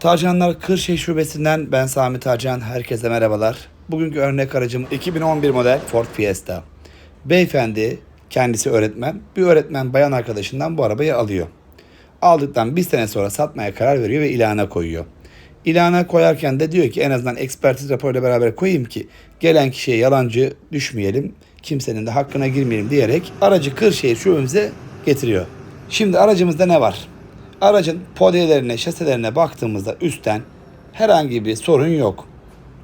Tarcanlar Kırşehir Şubesi'nden ben Sami Tarcan. Herkese merhabalar. Bugünkü örnek aracım 2011 model Ford Fiesta. Beyefendi kendisi öğretmen. Bir öğretmen bayan arkadaşından bu arabayı alıyor. Aldıktan bir sene sonra satmaya karar veriyor ve ilana koyuyor. İlana koyarken de diyor ki en azından ekspertiz raporuyla beraber koyayım ki gelen kişiye yalancı düşmeyelim, kimsenin de hakkına girmeyelim diyerek aracı Kırşehir şubemize getiriyor. Şimdi aracımızda ne var? Aracın podyelerine, şaselerine baktığımızda üstten herhangi bir sorun yok.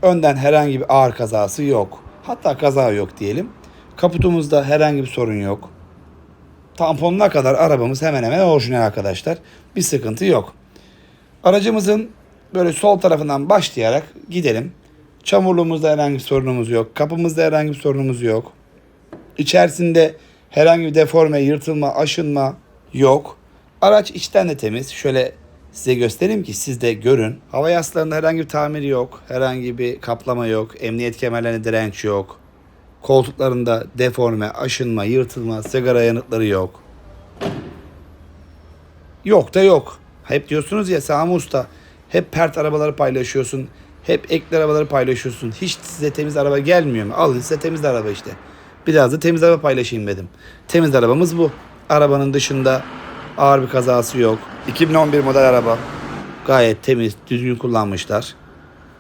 Önden herhangi bir ağır kazası yok. Hatta kaza yok diyelim. Kaputumuzda herhangi bir sorun yok. Tamponuna kadar arabamız hemen hemen orijinal arkadaşlar. Bir sıkıntı yok. Aracımızın böyle sol tarafından başlayarak gidelim. Çamurluğumuzda herhangi bir sorunumuz yok. Kapımızda herhangi bir sorunumuz yok. İçerisinde herhangi bir deforme, yırtılma, aşınma yok. Araç içten de temiz. Şöyle size göstereyim ki siz de görün. Hava yaslarında herhangi bir tamir yok. Herhangi bir kaplama yok. Emniyet kemerlerine direnç yok. Koltuklarında deforme, aşınma, yırtılma, sigara yanıtları yok. Yok da yok. Hep diyorsunuz ya Sami Usta hep pert arabaları paylaşıyorsun. Hep ekli arabaları paylaşıyorsun. Hiç size temiz araba gelmiyor mu? Alın size temiz araba işte. Biraz da temiz araba paylaşayım dedim. Temiz arabamız bu. Arabanın dışında ağır bir kazası yok. 2011 model araba. Gayet temiz, düzgün kullanmışlar.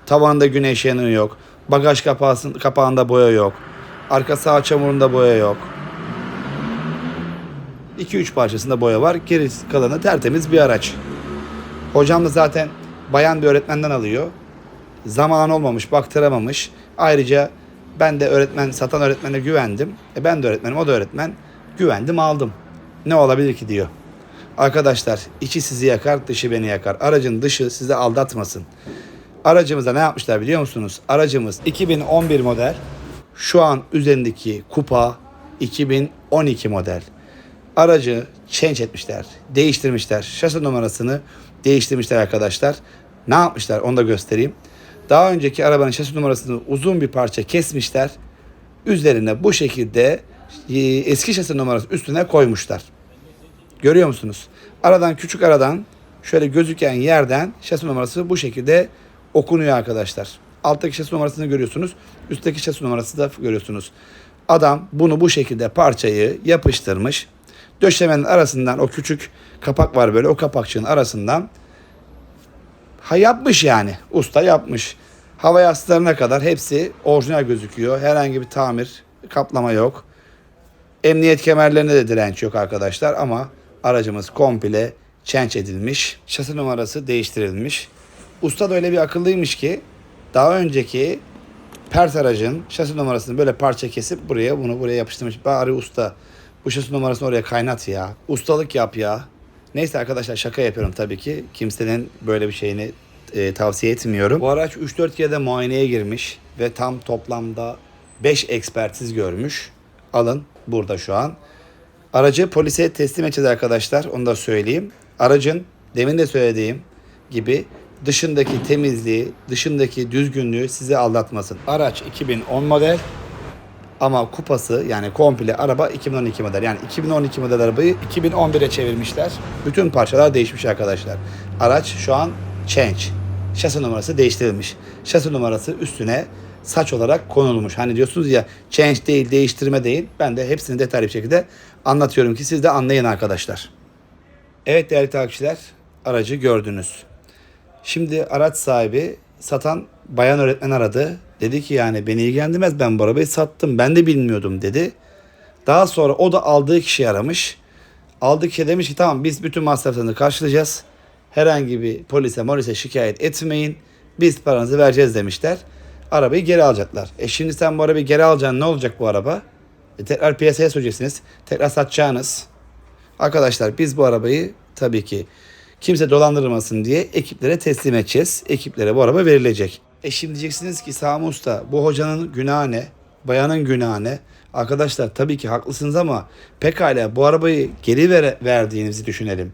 Tavanda güneş yanığı yok. Bagaj kapağısın, kapağında boya yok. Arka sağ çamurunda boya yok. 2-3 parçasında boya var. Geri kalanı tertemiz bir araç. Hocam da zaten bayan bir öğretmenden alıyor. Zaman olmamış, baktıramamış. Ayrıca ben de öğretmen, satan öğretmene güvendim. E ben de öğretmenim, o da öğretmen. Güvendim, aldım. Ne olabilir ki diyor. Arkadaşlar içi sizi yakar, dışı beni yakar. Aracın dışı sizi aldatmasın. Aracımıza ne yapmışlar biliyor musunuz? Aracımız 2011 model. Şu an üzerindeki kupa 2012 model. Aracı change etmişler, değiştirmişler. Şase numarasını değiştirmişler arkadaşlar. Ne yapmışlar onu da göstereyim. Daha önceki arabanın şasi numarasını uzun bir parça kesmişler. Üzerine bu şekilde e, eski şasi numarası üstüne koymuşlar. Görüyor musunuz? Aradan küçük aradan şöyle gözüken yerden şasi numarası bu şekilde okunuyor arkadaşlar. Alttaki şasi numarasını görüyorsunuz. Üstteki şasi numarası da görüyorsunuz. Adam bunu bu şekilde parçayı yapıştırmış. Döşemenin arasından o küçük kapak var böyle o kapakçığın arasından ha yapmış yani. Usta yapmış. Hava yastıklarına kadar hepsi orijinal gözüküyor. Herhangi bir tamir, kaplama yok. Emniyet kemerlerinde de direnç yok arkadaşlar ama aracımız komple change edilmiş. Şasi numarası değiştirilmiş. Usta da öyle bir akıllıymış ki daha önceki Pert aracın şasi numarasını böyle parça kesip buraya bunu buraya yapıştırmış. Bari usta bu şasi numarasını oraya kaynat ya. Ustalık yap ya. Neyse arkadaşlar şaka yapıyorum tabii ki. Kimsenin böyle bir şeyini e, tavsiye etmiyorum. Bu araç 3-4 kere de muayeneye girmiş ve tam toplamda 5 ekspertiz görmüş. Alın burada şu an. Aracı polise teslim edeceğiz arkadaşlar. Onu da söyleyeyim. Aracın demin de söylediğim gibi dışındaki temizliği, dışındaki düzgünlüğü sizi aldatmasın. Araç 2010 model ama kupası yani komple araba 2012 model. Yani 2012 model arabayı 2011'e çevirmişler. Bütün parçalar değişmiş arkadaşlar. Araç şu an change. Şasi numarası değiştirilmiş. Şasi numarası üstüne saç olarak konulmuş. Hani diyorsunuz ya change değil, değiştirme değil. Ben de hepsini detaylı bir şekilde anlatıyorum ki siz de anlayın arkadaşlar. Evet değerli takipçiler, aracı gördünüz. Şimdi araç sahibi satan bayan öğretmen aradı. Dedi ki yani beni ilgilendirmez ben bu arabayı sattım ben de bilmiyordum dedi. Daha sonra o da aldığı kişiyi aramış. Aldığı kişi demiş ki tamam biz bütün masraflarını karşılayacağız. Herhangi bir polise molise şikayet etmeyin. Biz paranızı vereceğiz demişler. Arabayı geri alacaklar. E şimdi sen bu arabayı geri alacaksın ne olacak bu araba? E tekrar piyasaya süreceksiniz. Tekrar satacağınız. Arkadaşlar biz bu arabayı tabii ki kimse dolandırmasın diye ekiplere teslim edeceğiz. Ekiplere bu araba verilecek. E şimdi diyeceksiniz ki Sami Usta bu hocanın günahı ne? Bayanın günahı ne? Arkadaşlar tabii ki haklısınız ama pekala bu arabayı geri ver, verdiğinizi düşünelim.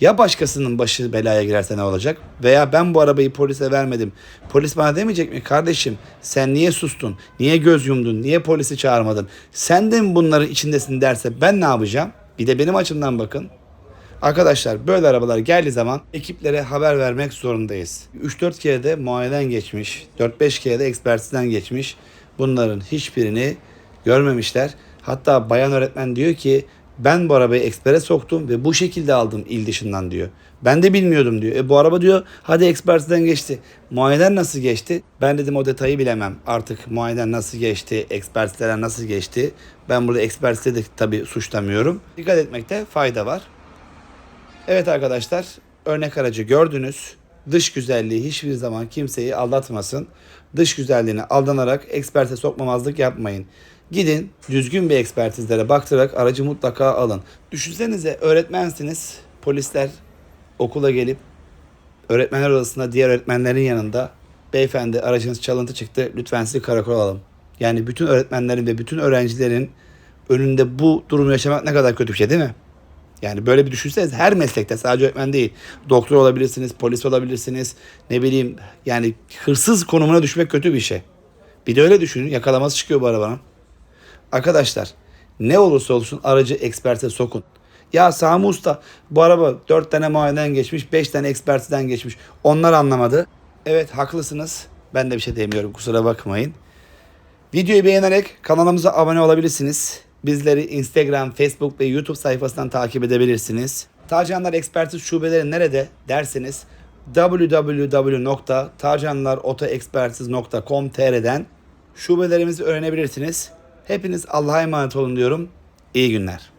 Ya başkasının başı belaya girerse ne olacak? Veya ben bu arabayı polise vermedim. Polis bana demeyecek mi? Kardeşim sen niye sustun? Niye göz yumdun? Niye polisi çağırmadın? Sen de mi bunların içindesin derse ben ne yapacağım? Bir de benim açımdan bakın. Arkadaşlar böyle arabalar geldiği zaman ekiplere haber vermek zorundayız. 3-4 kere de muayeneden geçmiş, 4-5 kere de ekspertizden geçmiş. Bunların hiçbirini görmemişler. Hatta bayan öğretmen diyor ki ben bu arabayı ekspere soktum ve bu şekilde aldım il dışından diyor. Ben de bilmiyordum diyor. E bu araba diyor hadi ekspertizden geçti. Muayeneden nasıl geçti? Ben dedim o detayı bilemem. Artık muayeneden nasıl geçti, ekspertizlere nasıl geçti. Ben burada ekspertize de tabii suçlamıyorum. Dikkat etmekte fayda var. Evet arkadaşlar örnek aracı gördünüz. Dış güzelliği hiçbir zaman kimseyi aldatmasın. Dış güzelliğine aldanarak eksperte sokmamazlık yapmayın. Gidin düzgün bir ekspertizlere baktırarak aracı mutlaka alın. Düşünsenize öğretmensiniz. Polisler okula gelip öğretmenler odasında diğer öğretmenlerin yanında beyefendi aracınız çalıntı çıktı lütfen sizi karakola alalım. Yani bütün öğretmenlerin ve bütün öğrencilerin önünde bu durumu yaşamak ne kadar kötü bir şey değil mi? Yani böyle bir düşünseniz her meslekte sadece öğretmen değil. Doktor olabilirsiniz, polis olabilirsiniz. Ne bileyim yani hırsız konumuna düşmek kötü bir şey. Bir de öyle düşünün yakalaması çıkıyor bu arabanın. Arkadaşlar ne olursa olsun aracı eksperte sokun. Ya Sami Usta bu araba 4 tane muayeneden geçmiş 5 tane ekspertizden geçmiş. Onlar anlamadı. Evet haklısınız. Ben de bir şey demiyorum kusura bakmayın. Videoyu beğenerek kanalımıza abone olabilirsiniz. Bizleri Instagram, Facebook ve YouTube sayfasından takip edebilirsiniz. Tarcanlar Ekspertiz Şubeleri nerede derseniz www.tarcanlarotoekspertiz.com.tr'den şubelerimizi öğrenebilirsiniz. Hepiniz Allah'a emanet olun diyorum. İyi günler.